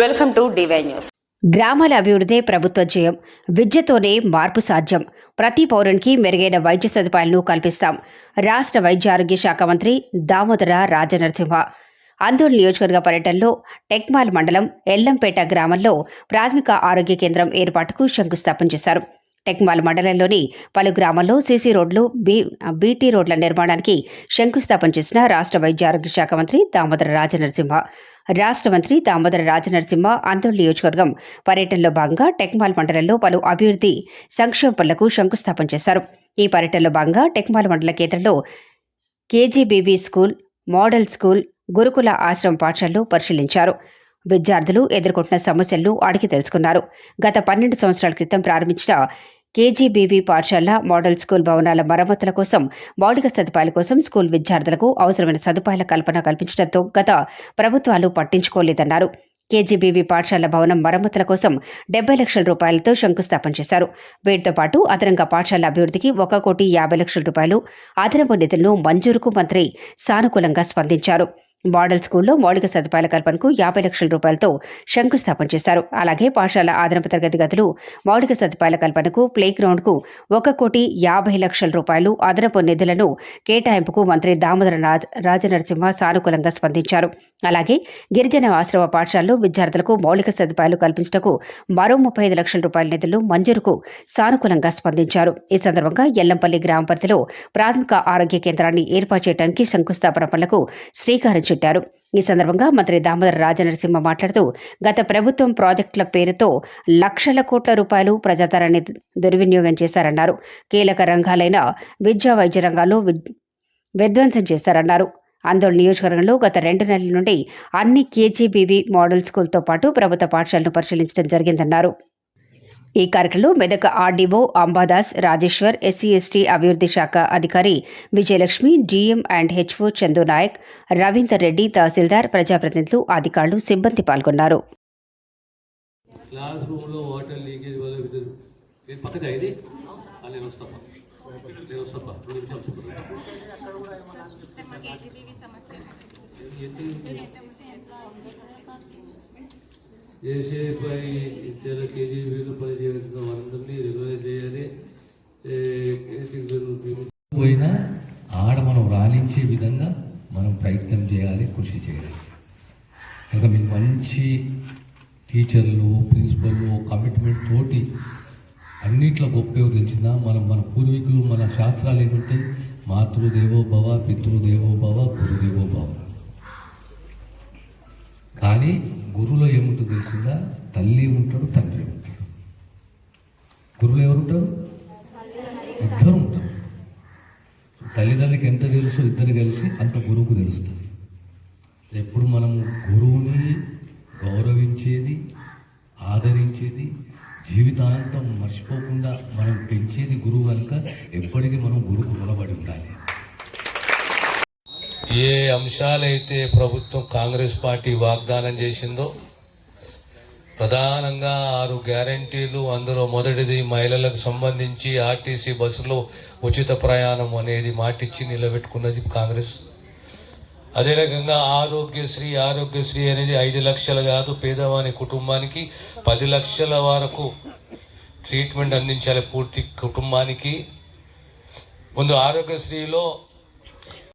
Welcome to DY news గ్రామాల అభివృద్ధి ప్రభుత్వ జయం విద్యతోనే మార్పు సాధ్యం. ప్రతి పౌరునికి మెరుగైన వైద్య సదుపాయాలను కల్పిస్తాం. రాష్ట్ర వైద్య ఆరోగ్య శాఖ మంత్రి దామోదర రాజనరసింహ. ఆందోళన నియోజకవర్గ పర్యటనలో టెక్మాల్ మండలం ఎల్లంపేట గ్రామంలో ప్రాథమిక ఆరోగ్య కేంద్రం ఏర్పాటుకు శంకుస్థాపన చేశారు. టెక్మాల్ మండలంలోని పలు గ్రామాల్లో సీసీ రోడ్లు బీ బీటీ రోడ్ల నిర్మాణానికి శంకుస్థాపన చేసిన రాష్ట్ర వైద్య ఆరోగ్య శాఖ మంత్రి దామోదర రాజనరసింహ రాష్ట్ర మంత్రి దామోదర రాజనరసింహ ఆందోళన నియోజకవర్గం పర్యటనలో భాగంగా టెక్మాల్ మండలంలో పలు అభివృద్ధి సంక్షేమ పనులకు శంకుస్థాపన చేశారు. ఈ పర్యటనలో భాగంగా టెక్మాల్ మండల కేంద్రంలో కేజీబీబీ స్కూల్ మోడల్ స్కూల్ గురుకుల ఆశ్రమ పాఠశాలను పరిశీలించారు. విద్యార్థులు ఎదుర్కొంటున్న సమస్యలను అడిగి తెలుసుకున్నారు. గత పన్నెండు సంవత్సరాల క్రితం ప్రారంభించిన కేజీబీవీ పాఠశాల మోడల్ స్కూల్ భవనాల మరమ్మతుల కోసం మౌలిక సదుపాయాల కోసం స్కూల్ విద్యార్థులకు అవసరమైన సదుపాయాల కల్పన కల్పించడంతో గత ప్రభుత్వాలు పట్టించుకోలేదన్నారు. కేజీబీవీ పాఠశాల భవనం మరమ్మతుల కోసం డెబ్బై లక్షల రూపాయలతో శంకుస్థాపన చేశారు. వీటితో పాటు అదనంగా పాఠశాల అభివృద్ధికి ఒక కోటి యాభై లక్షల రూపాయలు అదనపు నిధులను మంజూరుకు మంత్రి సానుకూలంగా స్పందించారు. మోడల్ స్కూల్లో మౌలిక సదుపాయాల కల్పనకు యాభై లక్షల రూపాయలతో శంకుస్థాపన చేశారు. అలాగే పాఠశాల అదనపు తరగతి గదులు మౌలిక సదుపాయాల కల్పనకు ప్లే గ్రౌండ్కు ఒక కోటి యాభై లక్షల రూపాయలు అదనపు నిధులను కేటాయింపుకు మంత్రి దామోదర నాథ్ రాజనరసింహ సానుకూలంగా స్పందించారు. అలాగే గిరిజన ఆశ్రమ పాఠశాలలో విద్యార్థులకు మౌలిక సదుపాయాలు కల్పించటకు మరో ముప్పై ఐదు లక్షల రూపాయల నిధులు మంజూరుకు సానుకూలంగా స్పందించారు. ఈ సందర్భంగా ఎల్లంపల్లి గ్రామ పరిధిలో ప్రాథమిక ఆరోగ్య కేంద్రాన్ని ఏర్పాటు చేయడానికి శంకుస్థాపన పనులకు శ్రీకారం చుట్టారు. ఈ సందర్భంగా మంత్రి దామోదర రాజనరసింహ మాట్లాడుతూ గత ప్రభుత్వం ప్రాజెక్టుల పేరుతో లక్షల కోట్ల రూపాయలు ప్రజాధనాన్ని దుర్వినియోగం చేశారన్నారు. కీలక రంగాలైన విద్యా వైద్య రంగాల్లో విద్- విధ్వంసం చేశారన్నారు ఆందోళన నియోజకవర్గంలో గత రెండు నెలల నుండి అన్ని కేజీబీవీ మోడల్ స్కూల్తో పాటు ప్రభుత్వ పాఠశాలను పరిశీలించడం జరిగిందన్నారు. ఈ కార్యక్రమంలో Medak RDO Ambadas Rajeshwar SC ST అభివృద్ధి శాఖ అధికారి Vijayalakshmi DM and HO Chandu Naik Ravinder Reddy తహసీల్దార్ ప్రజాప్రతినిధులు అధికారులు సిబ్బంది పాల్గొన్నారు. క్లాస్ రూమ్లో వాటర్ లీకేజ్ ఏసీఐపై ఇచ్చేలా నేను పక్కగా కేజీబీలు వారందరినీ రెగ్యులైజ్ చేయాలి పోయినా ఆడ మనం రాణించే విధంగా మనం ప్రయత్నం చేయాలి కృషి చేయాలి. ఇంకా మీకు మంచి టీచర్లు ప్రిన్సిపల్ కమిట్మెంట్ తోటి అన్నిట్లో గొప్ప తెలిసిన మనం మన పూర్వీకులు మన శాస్త్రాలు ఏమంటే మాతృదేవో భవ పితృదేవో భవ గురుదేవో భవ. కానీ గురువులో ఏముంటుంది తెలిసిందా? తల్లి ఉంటాడు తండ్రి ఉంటాడు గురువులు ఎవరుంటారు? ఇద్దరు ఉంటారు. తల్లిదండ్రులకి ఎంత తెలుసు? ఇద్దరు కలిసి అంత గురువుకు తెలుస్తుంది. ఎప్పుడు మనం గురువుని గౌరవించేది ఆదరించేది జీవితాంతం మర్చిపోకుండా మనం పెంచేది గురువు కనుక ఎప్పటికీ మనం గురువుకు రుణపడి ఉండాలి. ఏ అంశాలైతే ప్రభుత్వం కాంగ్రెస్ పార్టీ వాగ్దానం చేసిందో ప్రధానంగా ఆరు గ్యారంటీలు అందులో మొదటిది మహిళలకు సంబంధించి ఆర్టీసీ బస్సులో ఉచిత ప్రయాణం అనేది మాటిచ్చి నిలబెట్టుకున్నది కాంగ్రెస్. అదే రకంగా ఆరోగ్యశ్రీ ఆరోగ్యశ్రీ అనేది ఐదు లక్షలు కాదు పేదవాని కుటుంబానికి పది లక్షల వరకు ట్రీట్మెంట్ అందించాలి పూర్తి కుటుంబానికి. ముందు ఆరోగ్యశ్రీలో